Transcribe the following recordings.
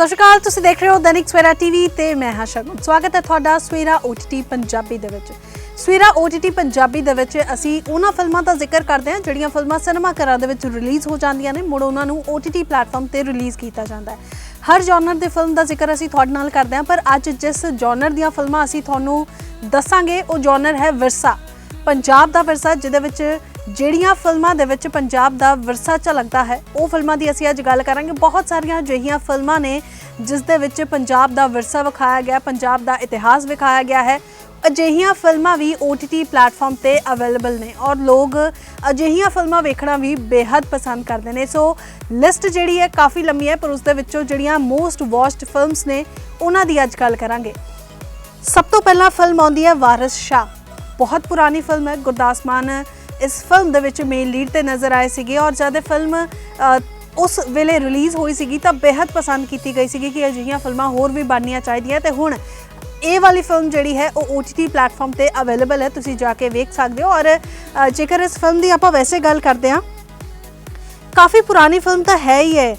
ਸਤਿ ਸ਼੍ਰੀ ਅਕਾਲ, ਤੁਸੀਂ ਦੇਖ ਰਹੇ ਹੋ ਦੈਨਿਕ ਸਵੇਰਾ ਟੀਵੀ ਤੇ ਮੈਂ ਹਾਂ ਸ਼ਗਨ ਸਵਾਗਤ ਹੈ ਤੁਹਾਡਾ ਸਵੇਰਾ OTT ਪੰਜਾਬੀ ਦੇ ਵਿੱਚ। ਸਵੇਰਾ OTT ਪੰਜਾਬੀ ਦੇ ਵਿੱਚ ਅਸੀਂ ਉਹਨਾਂ ਫਿਲਮਾਂ ਦਾ ਜ਼ਿਕਰ ਕਰਦੇ ਹਾਂ, ਜਿਹੜੀਆਂ ਫਿਲਮਾਂ ਸਿਨੇਮਾ ਘਰਾਂ ਦੇ ਵਿੱਚ ਰਿਲੀਜ਼ ਹੋ ਜਾਂਦੀਆਂ ਨੇ, ਮੁੜ ਉਹਨਾਂ ਨੂੰ OTT ਪਲੇਟਫਾਰਮ ਤੇ ਰਿਲੀਜ਼ ਕੀਤਾ ਜਾਂਦਾ ਹੈ। ਹਰ ਜਨਰ ਦੇ ਫਿਲਮ ਦਾ ਜ਼ਿਕਰ ਅਸੀਂ ਤੁਹਾਡੇ ਨਾਲ ਕਰਦੇ ਹਾਂ, ਪਰ ਅੱਜ ਜਿਸ ਜਨਰ ਦੀਆਂ ਫਿਲਮਾਂ ਅਸੀਂ ਤੁਹਾਨੂੰ ਦੱਸਾਂਗੇ, ਉਹ ਜਨਰ ਹੈ ਵਿਰਸਾ। ਪੰਜਾਬ ਦਾ ਵਿਰਸਾ, ਜਿਹਦੇ ਵਿੱਚ ਜਿਹੜੀਆਂ ਫਿਲਮਾਂ ਦੇ ਵਿੱਚ ਪੰਜਾਬ ਦਾ ਵਿਰਸਾ ਝਲਕਦਾ ਹੈ, ਉਹ ਫਿਲਮਾਂ ਦੀ ਅਸੀਂ ਅੱਜ ਗੱਲ ਕਰਾਂਗੇ। ਬਹੁਤ ਸਾਰੀਆਂ ਅਜਿਹੀਆਂ ਫਿਲਮਾਂ ਨੇ ਜਿਸ ਦੇ ਵਿੱਚ ਪੰਜਾਬ ਦਾ ਵਿਰਸਾ ਵਿਖਾਇਆ ਗਿਆ, ਪੰਜਾਬ ਦਾ ਇਤਿਹਾਸ ਵਿਖਾਇਆ ਗਿਆ ਹੈ। ਅਜਿਹੀਆਂ ਫਿਲਮਾਂ ਵੀ OTT ਪਲੇਟਫਾਰਮ ਤੇ ਅਵੇਲੇਬਲ ਨੇ ਔਰ ਲੋਕ ਅਜਿਹੀਆਂ ਫਿਲਮਾਂ ਵੇਖਣਾ ਵੀ ਬੇहद ਪਸੰਦ ਕਰਦੇ ਨੇ। ਸੋ ਲਿਸਟ ਜਿਹੜੀ ਹੈ ਕਾਫੀ ਲੰਮੀ ਹੈ, ਪਰ ਉਸ ਦੇ ਵਿੱਚੋਂ ਜਿਹੜੀਆਂ ਮੋਸਟ ਵਾਚਡ ਫਿਲਮਸ ਨੇ, ਉਹਨਾਂ ਦੀ ਅੱਜ ਗੱਲ ਕਰਾਂਗੇ। ਸਭ ਤੋਂ ਪਹਿਲਾਂ ਫਿਲਮ ਆਉਂਦੀ ਹੈ ਵਾਰਿਸ ਸ਼ਾਹ। ਬਹੁਤ ਪੁਰਾਣੀ ਫਿਲਮ ਹੈ, ਗੁਰਦਾਸ ਮਾਨ ਇਸ ਫਿਲਮ ਦੇ ਵਿੱਚ ਮੇਨ ਲੀਡ ਤੇ ਨਜ਼ਰ ਆਏ ਸੀਗੇ ਔਰ ਜਦ ਇਹ ਫਿਲਮ ਉਸ ਵੇਲੇ ਰਿਲੀਜ਼ ਹੋਈ ਸੀਗੀ ਤਾਂ ਬੇहद ਪਸੰਦ ਕੀਤੀ ਗਈ ਸੀਗੀ ਕਿ ਅਜਿਹੀਆਂ ਫਿਲਮਾਂ ਹੋਰ ਵੀ ਬਣਨੀਆਂ ਚਾਹੀਦੀਆਂ ਤੇ ਹੁਣ ਇਹ ਵਾਲੀ ਫਿਲਮ ਜਿਹੜੀ ਹੈ, ਉਹ OTT ਪਲੇਟਫਾਰਮ ਤੇ ਅਵੇਲੇਬਲ ਹੈ, ਤੁਸੀਂ ਜਾ ਕੇ ਵੇਖ ਸਕਦੇ ਹੋ ਔਰ ਜੇਕਰ ਇਸ ਫਿਲਮ ਦੀ ਆਪਾਂ ਵੈਸੇ ਗੱਲ ਕਰਦੇ ਹਾਂ, ਕਾਫੀ ਪੁਰਾਣੀ ਫਿਲਮ ਤਾਂ ਹੈ ਹੀ ਹੈ।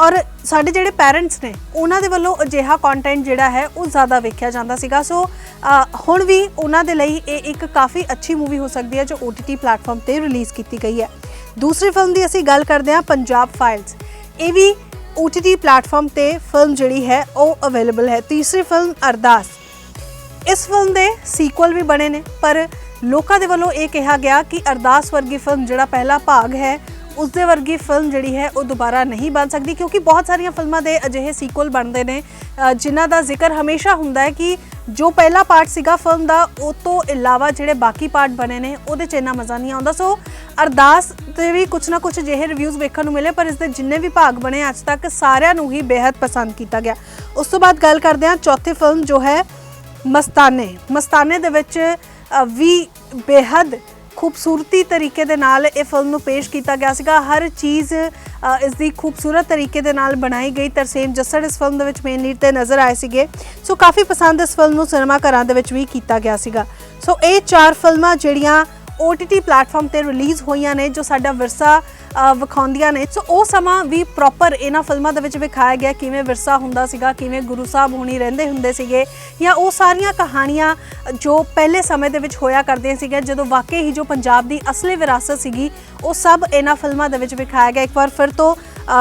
ਔਰ ਸਾਡੇ ਜਿਹੜੇ ਪੈਰੈਂਟਸ ਨੇ, ਉਹਨਾਂ ਦੇ ਵੱਲੋਂ ਅਜਿਹਾ ਕੰਟੈਂਟ ਜਿਹੜਾ ਹੈ, ਉਹ ਜ਼ਿਆਦਾ ਵੇਖਿਆ ਜਾਂਦਾ ਸੀਗਾ। ਸੋ ਹੁਣ ਵੀ ਉਹਨਾਂ ਦੇ ਲਈ ਇਹ ਇੱਕ ਕਾਫੀ ਅੱਛੀ ਮੂਵੀ ਹੋ ਸਕਦੀ ਹੈ, ਜੋ OTT ਪਲੇਟਫਾਰਮ ਤੇ ਰਿਲੀਜ਼ ਕੀਤੀ ਗਈ ਹੈ। ਦੂਸਰੀ ਫਿਲਮ ਦੀ ਅਸੀਂ ਗੱਲ ਕਰਦੇ ਹਾਂ ਪੰਜਾਬ ਫਾਈਲਸ ਇਹ ਵੀ OTT ਪਲੇਟਫਾਰਮ ਤੇ ਫਿਲਮ ਜਿਹੜੀ ਹੈ, ਉਹ ਅਵੇਲੇਬਲ ਹੈ। ਤੀਸਰੀ ਫਿਲਮ ਅਰਦਾਸ। ਇਸ ਫਿਲਮ ਦੇ ਸੀਕੁਅਲ ਵੀ ਬਣੇ ਨੇ, ਪਰ ਲੋਕਾਂ ਦੇ ਵੱਲੋਂ ਇਹ ਕਿਹਾ ਗਿਆ ਕਿ ਅਰਦਾਸ ਵਰਗੀ ਫਿਲਮ ਜਿਹੜਾ ਪਹਿਲਾ ਭਾਗ ਹੈ ਉਸ ਦੇ ਵਰਗੀ ਫਿਲਮ ਜਿਹੜੀ ਹੈ, ਉਹ ਦੁਬਾਰਾ ਨਹੀਂ ਬਣ ਸਕਦੀ ਕਿਉਂਕਿ ਬਹੁਤ ਸਾਰੀਆਂ ਫਿਲਮਾਂ ਦੇ ਅਜਿਹੇ ਸੀਕੁਅਲ ਬਣਦੇ ਨੇ ਜਿਨ੍ਹਾਂ ਦਾ ਜ਼ਿਕਰ ਹਮੇਸ਼ਾ ਹੁੰਦਾ ਹੈ ਕਿ ਜੋ ਪਹਿਲਾ ਪਾਰਟ ਸੀਗਾ ਫਿਲਮ ਦਾ, ਉਹ ਤੋਂ ਇਲਾਵਾ ਜਿਹੜੇ ਬਾਕੀ ਪਾਰਟ ਬਣੇ ਨੇ, ਉਹਦੇ ਚ ਇੰਨਾ ਮਜ਼ਾ ਨਹੀਂ ਆਉਂਦਾ। ਸੋ ਅਰਦਾਸ ਤੇ ਵੀ ਕੁਝ ਨਾ ਕੁਝ ਜਿਹੇ ਰਿਵਿਊਜ਼ ਵੇਖਣ ਨੂੰ ਮਿਲੇ, ਪਰ ਇਸ ਦੇ ਜਿੰਨੇ ਵੀ ਭਾਗ ਬਣੇ, ਅੱਜ ਤੱਕ ਸਾਰਿਆਂ ਨੂੰ ਹੀ ਬੇहद ਪਸੰਦ ਕੀਤਾ ਗਿਆ। ਉਸ ਤੋਂ ਬਾਅਦ ਗੱਲ ਕਰਦੇ ਹਾਂ ਚੌਥੀ ਫਿਲਮ ਜੋ ਹੈ, ਮਸਤਾਨੇ। ਮਸਤਾਨੇ ਦੇ ਵਿੱਚ ਵੀ ਬੇहद ਖੂਬਸੂਰਤੀ ਤਰੀਕੇ ਦੇ ਨਾਲ ਇਹ ਫਿਲਮ ਨੂੰ ਪੇਸ਼ ਕੀਤਾ ਗਿਆ ਸੀਗਾ। ਹਰ ਚੀਜ਼ ਅ, ਇਸ ਦੀ ਖੂਬਸੂਰਤ ਤਰੀਕੇ ਦੇ ਨਾਲ ਬਣਾਈ ਗਈ। ਤਰਸੇਮ ਜੱਸੜ ਇਸ ਫਿਲਮ ਦੇ ਵਿੱਚ ਮੇਨ ਲੀਡ ਤੇ ਨਜ਼ਰ ਆਏ ਸੀਗੇ। ਸੋ ਕਾਫੀ ਪਸੰਦ ਇਸ ਫਿਲਮ ਨੂੰ ਸਿਨੇਮਾ ਘਰਾਂ ਦੇ ਵਿੱਚ ਵੀ ਕੀਤਾ ਗਿਆ ਸੀਗਾ। ਸੋ ਇਹ ਚਾਰ ਫਿਲਮਾਂ ਜਿਹੜੀਆਂ OTT ਪਲੇਟਫਾਰਮ ਤੇ ਰਿਲੀਜ਼ ਹੋਈਆਂ ਨੇ ਜੋ ਸਾਡਾ ਵਿਰਸਾ ਵਿਖਾਉਂਦੀਆਂ ਨੇ। ਸੋ ਉਹ ਸਮਾਂ ਵੀ ਪ੍ਰੋਪਰ ਇਹਨਾਂ ਫਿਲਮਾਂ ਦੇ ਵਿੱਚ ਵਿਖਾਇਆ ਗਿਆ, ਕਿਵੇਂ ਵਿਰਸਾ ਹੁੰਦਾ ਸੀਗਾ, ਕਿਵੇਂ ਗੁਰੂ ਸਾਹਿਬ ਹੋਣੀ ਰਹਿੰਦੇ ਹੁੰਦੇ ਸੀਗੇ, ਜਾਂ ਉਹ ਸਾਰੀਆਂ ਕਹਾਣੀਆਂ ਜੋ ਪਹਿਲੇ ਸਮੇਂ ਦੇ ਵਿੱਚ ਹੋਇਆ ਕਰਦੀਆਂ ਸੀਗੀਆਂ, ਜਦੋਂ ਵਾਕਈ ਹੀ ਜੋ ਪੰਜਾਬ ਦੀ ਅਸਲੀ ਵਿਰਾਸਤ ਸੀਗੀ, ਉਹ ਸਭ ਇਹਨਾਂ ਫਿਲਮਾਂ ਦੇ ਵਿੱਚ ਵਿਖਾਇਆ ਗਿਆ। ਇੱਕ ਵਾਰ ਫਿਰ ਤੋਂ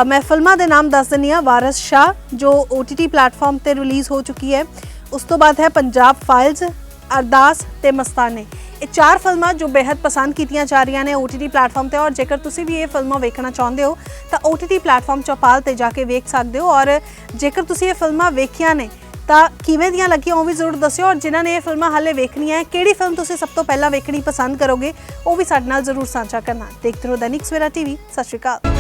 ਮੈਂ ਫਿਲਮਾਂ ਦੇ ਨਾਮ ਦੱਸ ਦਿੰਨੀ ਆ ਵਾਰਿਸ ਸ਼ਾਹ, ਜੋ OTT ਪਲੇਟਫਾਰਮ ਤੇ ਰਿਲੀਜ਼ ਹੋ ਚੁੱਕੀ ਹੈ। ਉਸ ਤੋਂ ਬਾਅਦ ਹੈ ਪੰਜਾਬ ਫਾਈਲਸ ਅਰਦਾਸ ਤੇ ਮਸਤਾਨੇ। ਇਹ ਚਾਰ ਫਿਲਮਾਂ ਜੋ ਬੇहद ਪਸੰਦ ਕੀਤੀਆਂ ਜਾ ਰਹੀਆਂ ਨੇ OTT ਪਲੇਟਫਾਰਮ ਤੇ ਔਰ ਜੇਕਰ ਤੁਸੀਂ ਵੀ ਇਹ ਫਿਲਮਾਂ ਵੇਖਣਾ ਚਾਹੁੰਦੇ ਹੋ, ਤਾਂ OTT ਪਲੇਟਫਾਰਮ ਚੌਪਾਲ ਤੇ ਜਾ ਕੇ ਵੇਖ ਸਕਦੇ ਹੋ ਔਰ ਜੇਕਰ ਤੁਸੀਂ ਇਹ ਫਿਲਮਾਂ ਵੇਖੀਆਂ ਨੇ, ਤਾਂ ਕਿਵੇਂ ਦੀਆਂ ਲੱਗੀਆਂ ਉਹ ਵੀ ਜ਼ਰੂਰ ਦੱਸਿਓ ਔਰ ਜਿਨ੍ਹਾਂ ਨੇ ਇਹ ਫਿਲਮਾਂ ਹਾਲੇ ਵੇਖਣੀਆਂ ਹੈ, ਕਿਹੜੀ ਫਿਲਮ ਤੁਸੀਂ ਸਭ ਤੋਂ ਪਹਿਲਾਂ ਵੇਖਣੀ ਪਸੰਦ ਕਰੋਗੇ, ਉਹ ਵੀ ਸਾਡੇ ਨਾਲ ਜ਼ਰੂਰ ਸਾਂਝਾ ਕਰਨਾ। ਦੇਖਦੇ ਰਹੋ ਦੈਨਿਕ ਸਵੇਰਾ ਟੀਵੀ ਸਤਿ ਸ਼੍ਰੀ ਅਕਾਲ।